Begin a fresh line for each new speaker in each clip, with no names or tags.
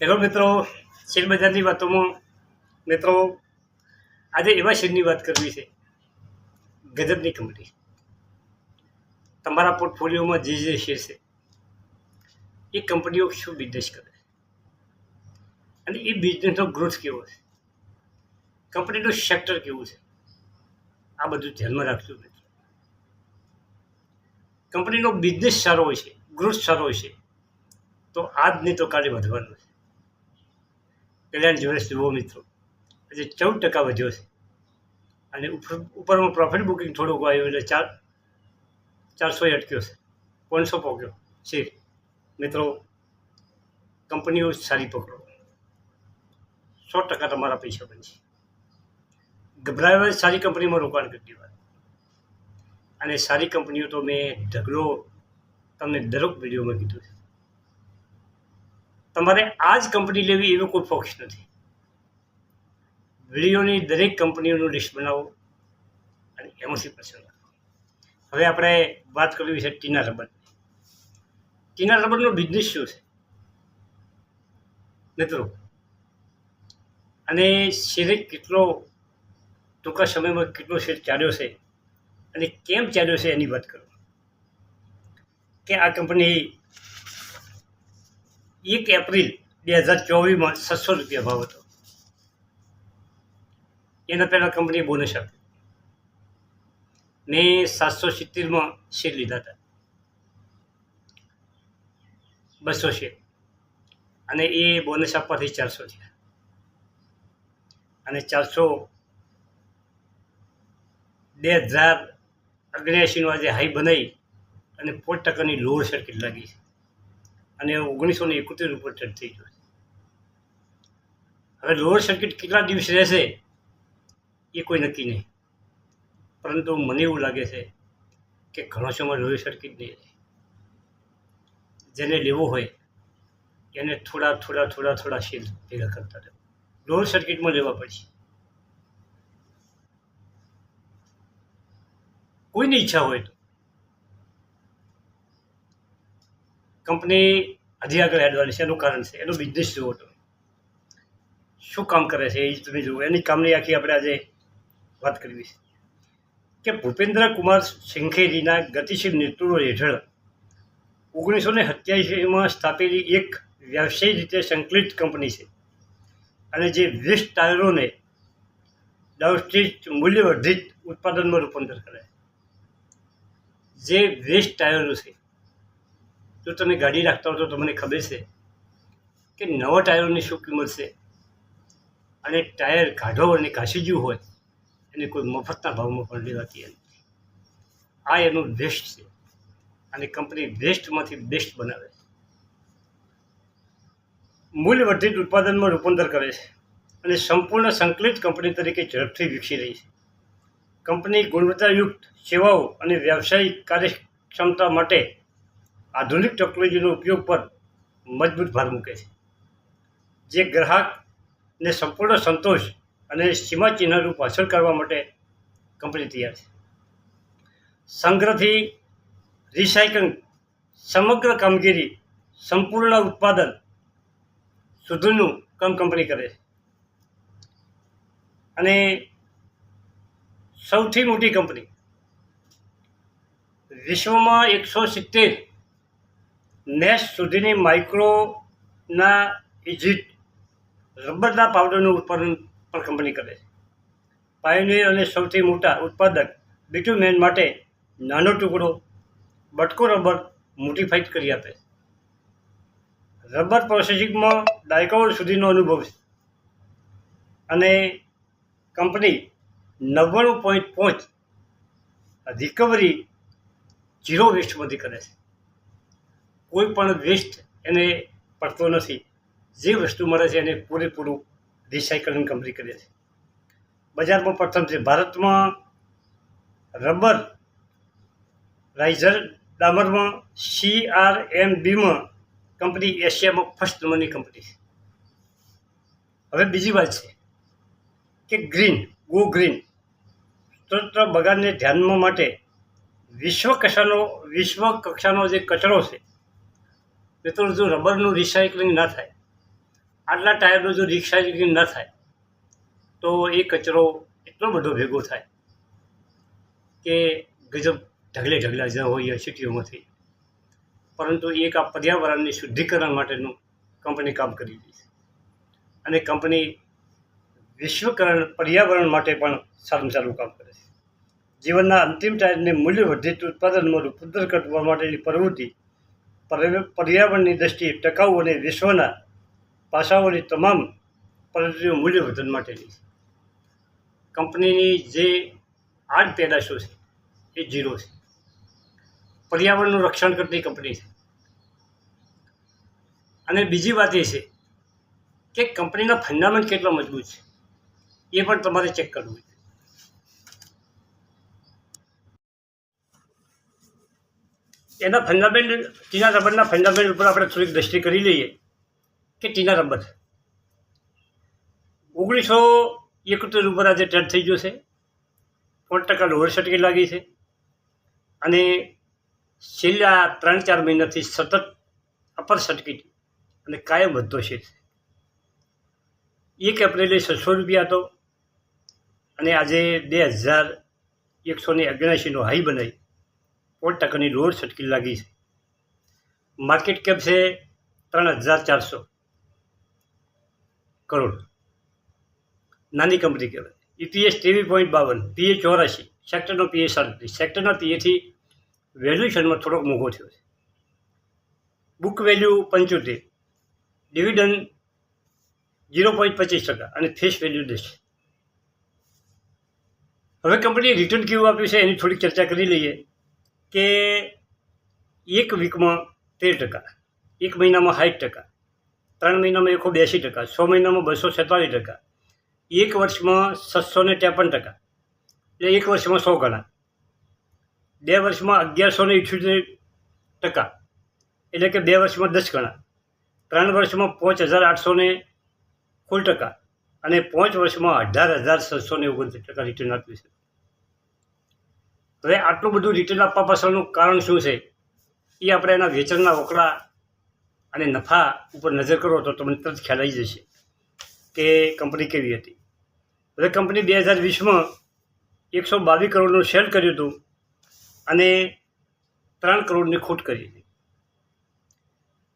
Hello મિત્રો શેરબજારની વાતોમાં મિત્રો, આજે એવા શેરની વાત કરવી છે? ગજબની કંપની. તમારા પોર્ટફોલિયોમાં જે જે શેર છે, એ કંપનીઓ શું બિઝનેસ કરે અને એ બિઝનેસનો ગ્રોથ કેવો છે? કંપનીનું સેક્ટર કેવું છે? આ બધું ધ્યાનમાં રાખજો મિત્રો. કંપનીનો બિઝનેસ સારો હોય છે ગ્રોથ સારો હોય છે, તો આજની તો કાલે વધવાનું છે. કલ્યાણ જ્વેલર્સ જુઓ મિત્રો. આજે ચૌદ ટકા વધ્યો છે. અને ઉપર ઉપરમાં પ્રોફિટ બુકિંગ થોડુંક આવ્યું એટલે ચાર, ચારસો અટક્યો છે. પાંચસો પહોંચ્યો છે. મિત્રો, કંપનીઓ સારી પકડો. સો ટકા તમારા પૈસા બનશે. ગભરાવા સારી કંપનીમાં રોકાણ કરી દેવા અને સારી કંપનીઓ તો મેં ઢગલો તમને દરેક વિડીયોમાં કીધું છે. તમારે આ જ કંપની લેવી એવો કોઈ ફોક્સ નથી. વિડીયોની દરેક કંપનીઓનું લિસ્ટ બનાવો અને એમાંથી પસંદ હવે આપણે વાત કરવી છે ટીના રબર. ટીના રબરનો બિઝનેસ શું છે? મિત્રો, અને શેરે કેટલો, ટૂંકા સમયમાં કેટલો શેર ચાલ્યો છે અને કેમ ચાલ્યો છે એની વાત કરો. કે આ કંપની એક એપ્રિલ બે હજાર ચોવીસમાં છસો રૂપિયા ભાવ હતો. એના પહેલાં કંપનીએ બોનસ આપ્યું. મેં સાતસો સિત્તેરમાં શેર લીધા હતા. બસો શેર અને એ બોનસ આપવાથી ચારસો થયા અને ચારસો બે હજાર ઓગણ્યાસીનો આજે હાઈ બનાવી અને પોત ટકાની લોઅર સર્કિટ લાગી છે. અને ઓગણીસો ને એકોતેર ઉપર ટચ થઈ ગયો હવે લોઅર સર્કિટ કેટલા દિવસ રહેશે એ કોઈ નક્કી નહીં. પરંતુ મને એવું લાગે છે કે ઘણો સમય લોઅર સર્કિટ નહીં જેને લેવો હોય એને થોડા થોડા થોડા થોડા શેર ભેગા કરતા રહેવું. લોઅર સર્કિટમાં લેવા પડશે. કોઈની ઈચ્છા હોય તો. કંપની હજી આગળ હેડવાની છે, એનું કારણ છે, એનો બિઝનેસ જુઓ તમે. શું કામ કરે છે એ તમે જુઓ. એની કામની આખી આપણે આજે વાત કરવી છે. કે ભૂપેન્દ્ર કુમાર સિંઘેજીના ગતિશીલ નેતૃત્વ હેઠળ ઓગણીસો ને સત્યાવીસમાં સ્થાપેલી એક વ્યવસાયિક રીતે સંકલિત કંપની છે. અને જે વેસ્ટ ટાયરોને ડાઉસ્ટિક મૂલ્યવર્ધિત ઉત્પાદનમાં રૂપાંતર કરે જે વેસ્ટ ટાયરો છે જો તમે ગાડી રાખતા હો તો તમને ખબર છે કે નવા ટાયરોની શું કિંમત છે. અને ટાયર કાઢો અને ઘાસી ગયું હોય, એને કોઈ મફતના ભાવમાં પણ લેવાતી નથી આ એનું વેસ્ટ છે. અને કંપની વેસ્ટમાંથી બેસ્ટ બનાવે. છે મૂલ્યવર્ધિત ઉત્પાદનમાં રૂપાંતર કરે છે. અને સંપૂર્ણ સંકલિત કંપની તરીકે ઝડપથી વિકસી રહી છે. કંપની ગુણવત્તાયુક્ત સેવાઓ અને વ્યવસાયિક કાર્યક્ષમતા માટે આધુનિક ટેકનોલોજીનો ઉપયોગ પર મજબૂત ભાર મૂકે છે. જે ગ્રાહકને સંપૂર્ણ સંતોષ અને સીમાચિહ્નરૂપ હાંસલ કરવા માટે કંપની તૈયાર છે. સંગ્રહથી રિસાયકલિંગ સમગ્ર કામગીરી સંપૂર્ણ ઉત્પાદન સુધીનું કામ કંપની કરે છે. અને સૌથી મોટી કંપની વિશ્વમાં એકસો સિત્તેર નેસ સુધીની માઇક્રોના ઇજિટ રબરના પાવડરનું ઉત્પાદન પણ કંપની કરે છે. પાયોનિયર અને સૌથી મોટા ઉત્પાદક બિટુમેન માટે નાનો ટુકડો બટકો રબર મોટિફાઈડ કરી આપે રબર પ્રોસેસિંગમાં દાયકાઓ સુધીનો અનુભવ છે અને કંપની નવ્વાણું પોઈન્ટ પાંચ રિકવરી ઝીરો વેસ્ટમાંથી કરે છે. કોઈ પણ વેસ્ટ એને પડતો નથી. જે વસ્તુ મળે છે એને પૂરેપૂરું રિસાયકલિંગ કંપની કરે છે. બજારમાં પ્રથમ છે ભારતમાં રબર રાઇઝર ડામરમાં સી આર એમ બીમાં કંપની એશિયામાં ફર્સ્ટ નંબરની કંપની છે. હવે બીજી વાત છે કે ગ્રીન ગો ગ્રીન સ્ત્રોત બગાડને ધ્યાનમાં માટે વિશ્વ કક્ષાનો વિશ્વ કક્ષાનો જે કચરો છે મિત્રો, જો રબરનું રિસાયકલિંગ ના થાય, આટલા ટાયરનું જો રિસાયકલિંગ ન થાય, તો એ કચરો એટલો બધો ભેગો થાય કે ગજબ ઢગલે ઢગલા જ્યાં હોય સિટીઓમાંથી. પરંતુ એક આ પર્યાવરણની શુદ્ધિકરણ માટેનું કંપની કામ કરી રહી છે. અને કંપની વિશ્વકરણ પર્યાવરણ માટે પણ સારું સારું કામ કરે છે. જીવનના અંતિમ ટાયરને મૂલ્યવર્ધિત ઉત્પાદનમાં રૂપાંતર કરવા માટેની પ્રવૃત્તિ પર્યાવરણની દ્રષ્ટિએ ટકાઉ અને વિશ્વના પાસાઓની તમામ પદ્ધતિઓ મૂલ્યવર્ધન માટેની છે. કંપનીની જે આડ પેદાશો છે, એ ઝીરો છે. પર્યાવરણનું રક્ષણ કરતી કંપની છે. અને બીજી વાત એ છે કે કંપનીના ફંડામેન્ટ કેટલો મજબૂત છે, એ પણ તમારે ચેક કરવું છે એના ફંડામેન્ટ ટીના રબરના ફંડામેન્ટ ઉપર આપણે થોડીક દ્રષ્ટિ કરી લઈએ કે ટીના રબર ઓગણીસો એકોતેર ઉપર આજે ટેટ થઈ ગયો છે. પાંચ ટકા લોવર સર્ટિફિકેટ લાગી છે. અને છેલ્લા ત્રણ ચાર મહિનાથી સતત અપર સર્ટિફિકેટ અને કાયમ વધતો છે. એક એપ્રિલે છસો રૂપિયા હતો. અને આજે બે હજાર એકસો ને અગ્યાસીનો હાઈ બનાવી. પાંચ ટકાની લોઅર છટકી લાગી છે. માર્કેટ કેપ છે ત્રણ હજાર ચારસો કરોડ. નાની કંપની કહેવાય. ઈપીએસ ત્રેવીસ પોઈન્ટ બાવન પીએ ચોરાશી સેક્ટરનો પીએ સાડત્રીસ. સેક્ટરના પીએથી વેલ્યુએશનમાં થોડોક મોંઘો થયો છે. બુક વેલ્યુ પંચોતેર, ડિવિડન્ડ ઝીરો પોઈન્ટ પચીસ ટકા અને ફેસ વેલ્યુ દસ. હવે કંપનીએ રિટર્ન કેવું આપ્યું છે એની થોડીક ચર્ચા કરી લઈએ. કે એક વીકમાં તેર ટકા, એક મહિનામાં સાઠ ટકા, ત્રણ મહિનામાં એકસો બ્યાસી ટકા, છ મહિનામાં બસો છેતાલીસ ટકા, એક વર્ષમાં છસો ને ત્રેપન ટકા, એટલે એક વર્ષમાં સો ગણા, બે વર્ષમાં અગિયારસો ને ઇઠ્યોતેર ટકા, એટલે કે બે વર્ષમાં દસ ગણા, ત્રણ વર્ષમાં પાંચ હજાર આઠસો ને કુલ ટકા અને પાંચ વર્ષમાં અઢાર હજાર છસો ને ઓગણત્રીસ ટકા રિટર્ન આપ્યું છે. હવે આટલું બધું રિટર્ન આપવા પાછળનું કારણ શું છે? એ આપણે એના વેચાણના વકડા અને નફા ઉપર નજર કરો તો તમને તરત ખ્યાલ આવી જશે કે કંપની કેવી હતી. હવે કંપની બે હજાર વીસમાં એકસો બાવીસ કરોડનું સેલ કર્યું હતું અને ત્રણ કરોડની ખોટ કરી હતી.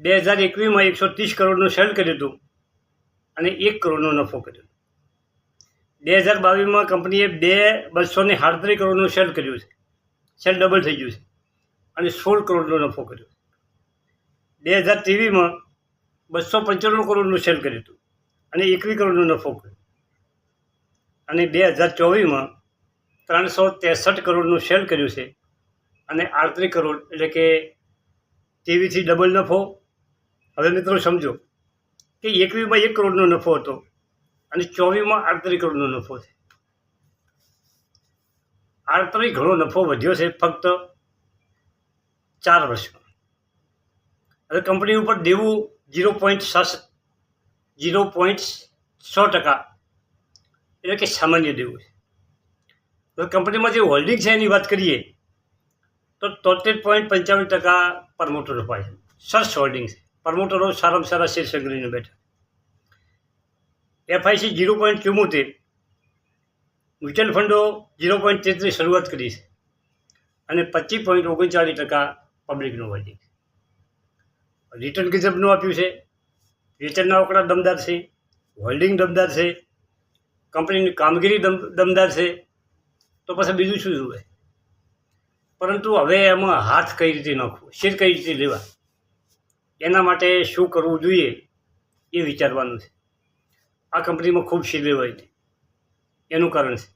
બે હજાર એકવીસમાં એકસો ત્રીસ કરોડનું સેલ કર્યું હતું અને એક કરોડનો નફો કર્યો બે હજાર બાવીસમાં કંપનીએ બે બસો ને સાડત્રીસ કરોડનું સેલ કર્યું છે. સેલ ડબલ થઈ ગયું છે. અને સોળ કરોડનો નફો કર્યો. બે હજાર ત્રેવીસમાં બસો પંચાણું કરોડનું સેલ કર્યું હતું અને એકવીસ કરોડનો નફો કર્યો. અને બે હજાર ચોવીસમાં ત્રણસો ત્રેસઠ કરોડનું સેલ કર્યું છે અને આડત્રીસ કરોડ એટલે કે ટીવીથી ડબલ નફો. હવે મિત્રો સમજો કે એકવીસમાં એક કરોડનો નફો હતો. અને ચોવીસમાં આડત્રીસ કરોડનો નફો છે. આડત્રીસ ઘણો નફો વધ્યો છે ફક્ત ચાર વર્ષમાં. હવે કંપની ઉપર દેવું ઝીરો પોઈન્ટ સાત ઝીરો પોઈન્ટ સો ટકા. એટલે કે સામાન્ય દેવું છે. હવે કંપનીમાં જે હોલ્ડિંગ છે એની વાત કરીએ, તો તોતેર પોઈન્ટ પંચાવન ટકા પ્રમોટર અપાય છે. સરસ હોલ્ડિંગ છે. પરમોટરો સારામાં સારા શેર સંગ્રહીને બેઠા. એફઆઈસી ઝીરો પોઈન્ટ ચુમ્મોતેર મ્યુચ્યુઅલ ફંડો ઝીરો પોઈન્ટ તેત્રીસ શરૂઆત કરી છે અને પચીસ પોઈન્ટ ઓગણચાળીસ ટકા પબ્લિકનું હોલ્ડિંગ રિટર્ન ગજબનું આપ્યું છે વેચાણના આંકડા દમદાર છે, હોલ્ડિંગ દમદાર છે, કંપનીની કામગીરી દમ, દમદાર છે, તો પછી બીજું શું જોવે પરંતુ હવે એમાં હાથ કઈ રીતે નાખવો, શેર કઈ રીતે લેવા? એના માટે શું કરવું જોઈએ એ વિચારવાનું છે. આ કંપનીમાં ખૂબ શેર હોય છે. એનું કારણ છે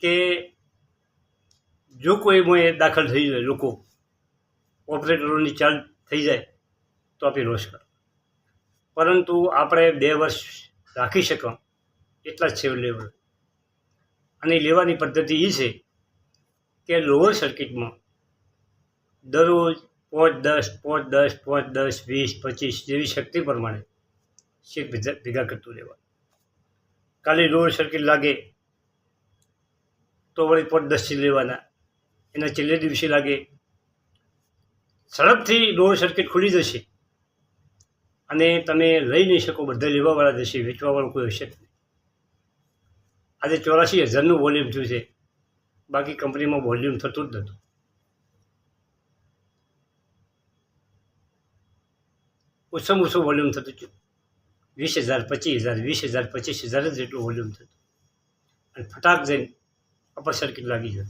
કે જો કોઈ એ દાખલ થઈ જાય, લોકો ઓપરેટરોની ચાલ થઈ જાય, તો આપી રોષ કરો. પરંતુ આપણે બે વર્ષ રાખી શકો એટલા જ છે લેવલ. અને લેવાની પદ્ધતિ એ છે કે લોઅર સર્કિટમાં દરરોજ પાંચ, દસ પાંચ દસ પાંચ, દસ, વીસ, પચીસ જેવી શક્તિ પ્રમાણે શેર ભેગા કરતું રહેવાનું. કાલે રોડ સર્કિટ લાગે તો વળી પાંચ દસી લેવાના. એના છેલ્લે દિવસે લાગે ઝડપથી રોડ સર્કિટ ખુલી જશે. અને તમે લઈ નહીં શકો, બધા લેવાવાળા જશે વેચવાવાળું કોઈ હશે નહીં. આજે ચોરાસી હજારનું વોલ્યુમ થયું છે. બાકી કંપનીમાં વોલ્યુમ થતું જ નહોતું. ઓછામાં ઓછું વોલ્યુમ થતું હતું વીસ હજાર, પચીસ હજાર, વીસ હજાર, પચીસ હજાર જ જેટલું વોલ્યુમ થતું. અને ફટાક જઈને અપર સર્કિટ લાગી જતું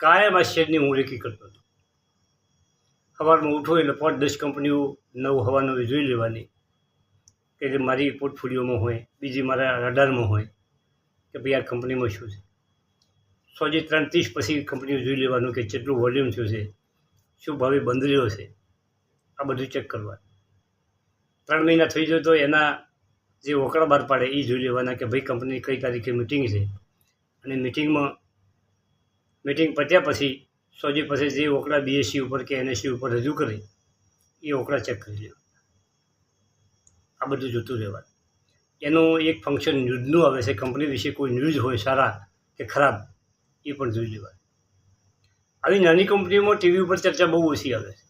કાયમ આ શેરની હું રેકી કરતો હતો. સવારમાં ઉઠો એટલે પાંચ દસ કંપનીઓ નવ હવા જોઈ લેવાની કે જે મારી પોર્ટફોલિયોમાં હોય, બીજી મારા રડારમાં હોય, કે ભાઈ આ કંપનીમાં શું છે? સોજી ત્રણ ત્રીસ પછી કંપનીઓ જોઈ લેવાનું કે કેટલું વોલ્યુમ થયું છે, શું ભાવે બંધ રહ્યો છે? આ બધું ચેક કરવાનું. ત્રણ મહિના થઈ જાય તો એના જે ઓકળા બહાર પાડે એ જોઈ લેવાના કે ભાઈ કંપની કઈ તારીખે મિટિંગ છે. અને મિટિંગમાં મિટિંગ પત્યા પછી, સોજી પછી જે ઓકળા બીએસસી ઉપર કે એનએસસી ઉપર રજૂ કરે, એ ઓકળા ચેક કરી લેવા આ બધું જોતું રહેવાનું. એનું એક ફંક્શન ન્યૂઝનું આવે છે કંપની વિશે કોઈ ન્યૂઝ હોય સારા કે ખરાબ, એ પણ જોઈ લેવાય આવી નાની કંપનીઓમાં ટીવી ઉપર ચર્ચા બહુ ઓછી આવે છે.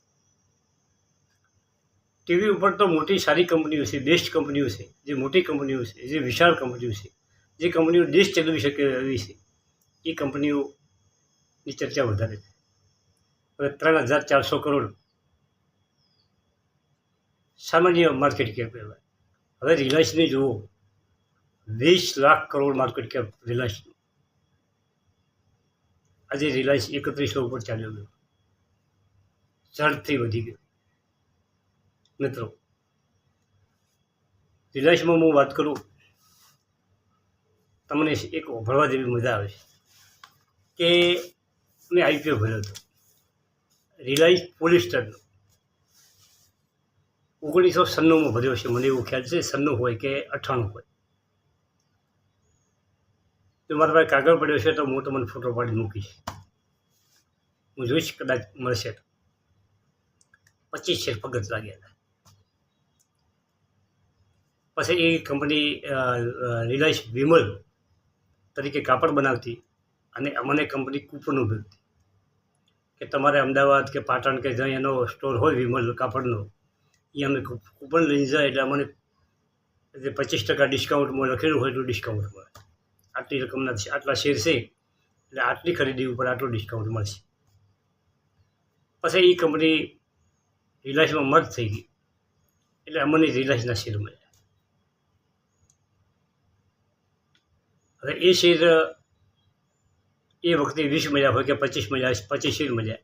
ટીવી ઉપર તો મોટી સારી કંપનીઓ છે, બેસ્ટ કંપનીઓ છે, જે મોટી કંપનીઓ છે, જે વિશાળ કંપનીઓ છે, જે કંપનીઓ દેશ ચલાવી શકે એવી છે, એ કંપનીઓની ચર્ચા વધારે છે. હવે ત્રણ હજાર ચારસો કરોડ સામાન્ય માર્કેટ કેપ કહેવાય. હવે રિલાયન્સને જુઓ, વીસ લાખ કરોડ માર્કેટ કેપ રિલાયન્સનું. આજે રિલાયન્સ એકત્રીસો ઉપર ચાલ્યો ગયો. ઝડપથી વધી ગયો. મિત્રો. રિલાયન્સમાં હું વાત કરું, તમને એક ભરવા જેવી મજા આવે છે. કે મેં આઈપીઓ ભર્યો હતો. રિલાયન્સ પોલિસ્ટરનો ઓગણીસો સન્નુંમાં ભર્યો છે. મને એવું ખ્યાલ છે સન્નું હોય કે અઠ્ઠાણું હોય. તો મારા પાસે કાગળ પડ્યો છે, તો હું તમને ફોટો પાડી મૂકીશ. હું જોઈશ, કદાચ મળશે તો. પચીસ શેર પગત લાગ્યા હતા. પછી એ કંપની રિલાયન્સ વિમલ તરીકે કાપડ બનાવતી અને અમને કંપની કૂપન ઉભરતી કે તમારે અમદાવાદ કે પાટણ કે જ્યાં એનો સ્ટોર હોય વિમલ કાપડનો, એ અમે કૂપન લઈને જાય એટલે અમને જે પચીસ ટકા ડિસ્કાઉન્ટમાં લખેલું હોય એટલું ડિસ્કાઉન્ટ મળે. આટલી રકમના આટલા શેર છે, એટલે આટલી ખરીદી ઉપર આટલું ડિસ્કાઉન્ટ મળશે. પછી એ કંપની રિલાયન્સમાં મર્જ થઈ ગઈ. એટલે અમને રિલાયન્સના શેર મળ્યા. હવે એ શેર, એ વખતે વીસ મળ્યા હોય કે પચીસ મળ્યા, પચીસ શેર મળ્યા.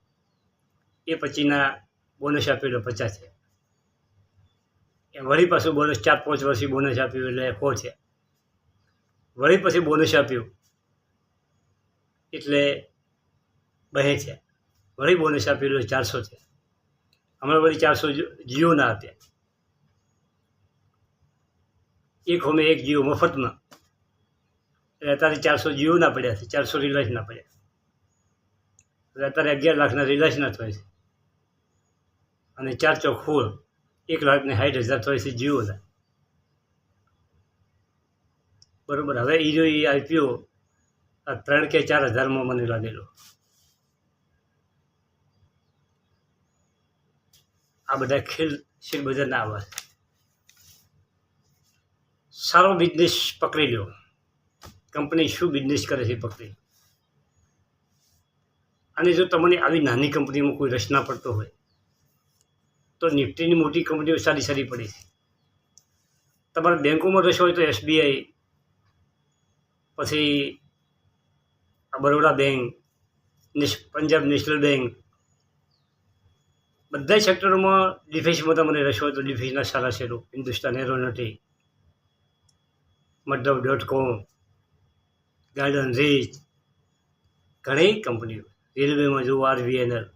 એ પછીના બોનસ આપેલો પચાસ છે. એ વળી પાછું બોનસ ચાર, પાંચ વર્ષથી બોનસ આપ્યું એટલે સો છે. વળી પછી બોનસ આપ્યું એટલે બહે છે. વળી બોનસ આપ્યું એટલે ચારસો છે. હમણાં વળી ચારસો જીઓના આપ્યા. એક હોમે એક જીઓ મફતમાં અત્યારે ચારસો જીઓના પડ્યા છે, ચારસો રિલાયન્સના પડ્યા અત્યારે અગિયાર લાખના રિલાયન્સના થયા છે. અને ચાર ચોક ફૂલ એક લાખને સાઠ હજાર થયા છે જીઓના. બરાબર, હવે એ જો એ આઈપીઓ આ ત્રણ કે ચાર હજારમાં મને લાગેલો. આ બધા ખેલ શેર બજારના આવા સારો બિઝનેસ પકડી લો કંપની શું બિઝનેસ કરે છે પકડી. અને જો તમને આવી નાની કંપનીમાં કોઈ રસ ના પડતો હોય, તો નિફ્ટીની મોટી કંપનીઓ સારી સારી પડે છે. તમારે બેંકોમાં રસ હોય તો એસબીઆઈ, પછી Baroda bank Punjab national bank બધા સેક્ટરોમાં ડિફેન્સમાં તમને રસ હોય તો ડિફેન્સના સારા શેરો હિન્દુસ્તાન એરોનોટી મતલબ ડોટ કોમ ગાર્ડન રીચ ઘણી કંપનીઓ રેલવેમાં જુઓ આરવીએનએલ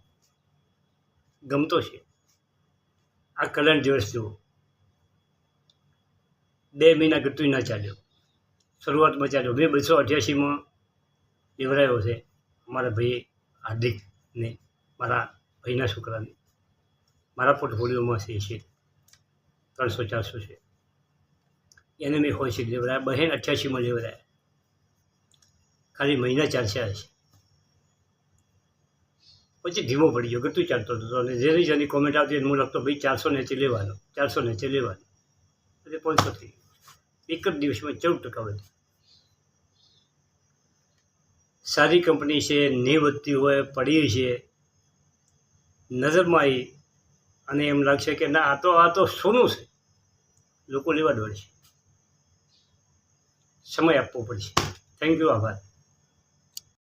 ગમતો છે. આ કરંટ દિવસ જુઓ. બે મહિના ગતું ના ચાલ્યો. શરૂઆતમાં ચાલ્યો. મેં બસો અઠ્યાસીમાં લેવડાયો છે. અમારા ભાઈ હાર્દિકને મારા ભાઈના છોકરાને. મારા પોર્ટફોલિયોમાં છે છે. ત્રણસો ચારસો છે. એને મેં હોય છે લેવડાયા બહેન અઠ્યાસીમાં લેવડાયા ખાલી મહિના ચાલશે હશે પછી ધીમો પડી ગયો ગતું ચાલતો હતો અને જેની જેની કોમેન્ટ આવતી હું લખતો ભાઈ ચારસો નેચે લેવાનો, ચારસો નેચે લેવાનો. એટલે પાંચસો થઈ એક જ દિવસમાં ચૌદ ટકા વધી સારી કંપની છે નહીં વધતી હોય, પડી છે. નજરમાં આવી અને એમ લાગશે કે ના, આ તો આ તો સોનું છે. લોકો લેવા દોડશે સમય આપવો પડશે. થેન્ક યુ આભાર.